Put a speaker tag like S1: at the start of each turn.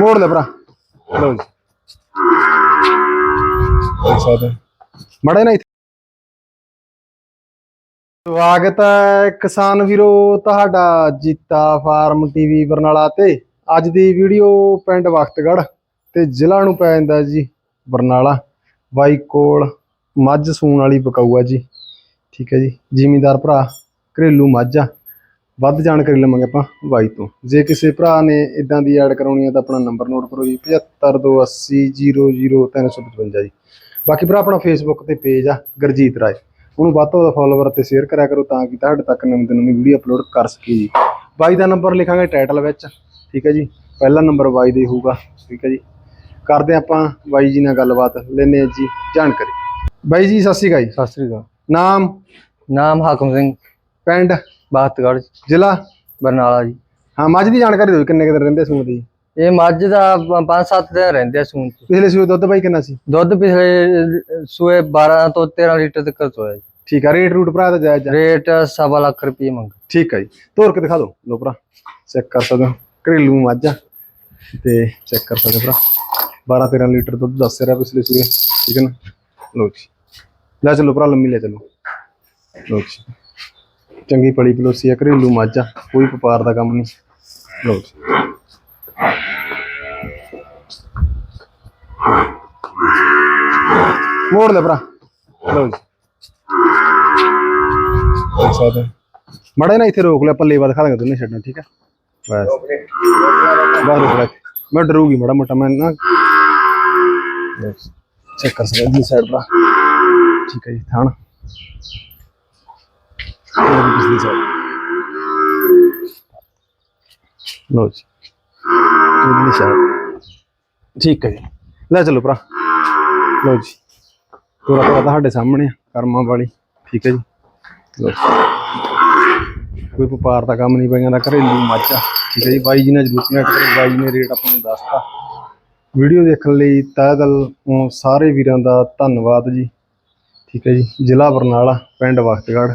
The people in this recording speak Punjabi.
S1: ਮੋੜ ਲੈ ਭਰਾ। ਲਓ ਜੀ। ਦੇਖ ਸਕਦੇ ਹੋ। ਨਾ ਇੱਥੇ ਸਵਾਗਤ ਹੈ ਕਿਸਾਨ ਵੀਰੋ, ਤੁਹਾਡਾ ਜੀਤਾ ਫਾਰਮ ਟੀਵੀ ਬਰਨਾਲਾ ਤੇ। ਅੱਜ ਦੀ ਵੀਡੀਓ ਪਿੰਡ ਵਖਤਗੜ੍ਹ ਤੇ ਜ਼ਿਲ੍ਹਾ ਨੂੰ ਪੈ ਜਾਂਦਾ ਜੀ ਬਰਨਾਲਾ। ਬਾਈ ਕੋਲ ਮੱਝ ਸੂਣ ਵਾਲੀ ਪਕਾਊਆ ਜੀ। ਠੀਕ ਹੈ ਜੀ। ਜ਼ਿਮੀਂਦਾਰ ਭਰਾ, ਘਰੇਲੂ ਮੱਝ ਆ। ਵੱਧ ਜਾਣਕਾਰੀ ਲਵਾਂਗੇ ਆਪਾਂ ਬਾਈ ਤੋਂ। ਜੇ ਕਿਸੇ ਭਰਾ ਨੇ ਇਦਾਂ ਦੀ ਐਡ ਕਰਾਉਣੀ ਹੈ ਤਾਂ ਆਪਣਾ ਨੰਬਰ ਨੋਟ ਕਰੋ ਜੀ 7528000355 ਜੀ। ਬਾਕੀ ਭਰਾ ਆਪਣਾ ਫੇਸਬੁੱਕ ਤੇ ਪੇਜ ਆ ਗੁਰਜੀਤ ਰਾਏ। ਉਹਨੂੰ ਵੱਧ ਤੋਂ ਵੱਧ ਫਾਲੋਵਰ ਤੇ ਸ਼ੇਅਰ ਕਰਿਆ ਕਰੋ ਤਾਂ ਕਿ ਤੁਹਾਡੇ ਤੱਕ ਨਵੀਂ ਤੋਂ ਨਵੀਂ ਵੀਡੀਓ ਅਪਲੋਡ ਕਰ ਸਕੀਏ ਜੀ। ਬਾਈ ਦਾ ਨੰਬਰ ਲਿਖਾਂਗੇ ਟਾਈਟਲ ਵਿੱਚ ਠੀਕ ਹੈ ਜੀ? ਪਹਿਲਾ ਨੰਬਰ ਬਾਈ ਦਾ ਹੋਊਗਾ ਠੀਕ ਹੈ ਜੀ? ਕਰਦੇ ਆਪਾਂ ਬਾਈ ਜੀ ਨਾਲ ਗੱਲਬਾਤ ਲੈਨੇ ਆ ਜੀ ਜਾਣਕਾਰੀ। ਬਾਈ ਜੀ ਸਤਿ ਸ਼੍ਰੀ ਅਕਾਲ ਜੀ।
S2: ਸਤਿ ਸ੍ਰੀ ਅਕਾਲ।
S1: ਨਾਮ?
S2: ਨਾਮ ਹਾਕਮ ਸਿੰਘ।
S1: ਪਿੰਡ?
S2: ਬਾਤਗੜ੍ਹ
S1: ਜ਼ਿਲ੍ਹਾ?
S2: ਬਰਨਾਲਾ ਜੀ।
S1: ਹਾਂ ਮੱਝ ਦੀ ਜਾਣਕਾਰੀ ਦਿਓ ਜੀ, ਕਿੰਨੇ ਕੁ ਦਿਨ ਰਹਿੰਦੇ ਸੂਣ ਦੀ
S2: ਇਹ ਮੱਝ ਦਾ 5-7 ਦਿਨ ਰਹਿੰਦੇ ਆ ਸੂਣ ਚ।
S1: ਪਿਛਲੇ ਸੂਏ ਦੁੱਧ ਬਾਈ ਕਿੰਨਾ ਸੀ?
S2: ਦੁੱਧ ਪਿਛਲੇ ਸੂਏ 12 ਤੋਂ 13 ਲੀਟਰ ਤੱਕ ਸੋਇਆ ਜੀ।
S1: ਠੀਕ ਆ ਰੇਟ ਰੂਟ ਭਰਾ ਦਾ ਜਾਇਜ਼ ਆ?
S2: ਰੇਟ ਸਵਾ ਲੱਖ ਰੁਪਏ ਮੰਗ।
S1: ਠੀਕ ਆ ਜੀ। ਤੋਰ ਕੇ ਦਿਖਾ ਦਿਓ। ਲੋ ਭਰਾ ਚੈੱਕ ਕਰ ਸਕਦੇ ਹੋ। ਘਰੇਲੂ ਮੱਝ ਆ। ਤੇ ਚੈੱਕ ਕਰ ਸਕਦੇ ਹੋ ਭਰਾ। 12 13 ਲੀਟਰ ਦੁੱਧ ਦੱਸ ਰਿਹਾ ਪਿਛਲੇ ਸੂਏ। ਠੀਕ ਹੈ ਨਾ? ਲੋ ਜੀ। ਲੈ ਚਲੋ ਭਰਾ ਲੰਮੀ ਲੈ ਚਲੋ। ਲੋ ਜੀ। ਚੰਗੀ ਪਲੀ ਪਲੋਸੀ ਆ, ਘਰੇਲੂ ਮੱਝ ਆ, ਕੋਈ ਵਪਾਰ ਦਾ ਕੰਮ ਨਹੀਂ। ਲੋ ਮੋੜ ਲੈ ਭਰਾ। ਲੋ ਜੀ। ਦੇਖ ਸਕਦੇ ਹੋ। ਨਾ ਇੱਥੇ ਰੋਕ ਲਿਆ, ਪੱਲੇ ਬਾਦ ਖਾ ਦਾਂਗੇ ਦੋਨੇ ਛੱਡਣਾ ਠੀਕ ਆ? ਬਸ। ਬਾਹਰ ਰੋਕ ਲੈ ਮੈਂ ਡਰੂਗੀ ਮਾੜਾ ਮੋਟਾ, ਮੈਂ ਨਾ ਚੈੱਕ ਕਰ ਸਕਦੇ ਦੀ ਸਾਈਡ ਦਾ। ਠੀਕ ਹੈ ਜੀ, ਥਾਣ। ਇਹ ਵੀ ਲੋ ਜੀ। ਇਹ ਵੀ ਠੀਕ ਹੈ ਜੀ। ਲੈ ਚਲੋ ਭਰਾ। ਲੋ ਜੀ। ਪੂਰਾ ਪੂਰਾ ਤੁਹਾਡੇ ਸਾਹਮਣੇ ਆ, ਕਰਮਾਂ ਵਾਲੀ। ਠੀਕ ਹੈ ਜੀ। ਲੋ ਕੋਈ ਵਪਾਰ ਦਾ ਕੰਮ ਨਹੀਂ ਪਈਆਂ ਦਾ ਘਰੇਲੂ ਮੱਝ। ਠੀਕ ਹੈ ਜੀ। ਬਾਈ ਜੀ ਨੇ ਜਰੂਰ ਕਨੈਕਟ ਕਰੋ ਬਾਈ ਜੀ ਨੇ ਰੇਟ ਆਪਾਂ ਨੂੰ ਦੱਸਤਾ। ਵੀਡੀਓ ਦੇਖਣ ਲਈ ਤਹਿ ਦਿਲ ਸਾਰੇ ਵੀਰਾਂ ਦਾ ਧੰਨਵਾਦ ਜੀ। ਠੀਕ ਹੈ ਜੀ। ਜ਼ਿਲ੍ਹਾ ਬਰਨਾਲਾ ਪਿੰਡ ਵਖਤਗੜ੍ਹ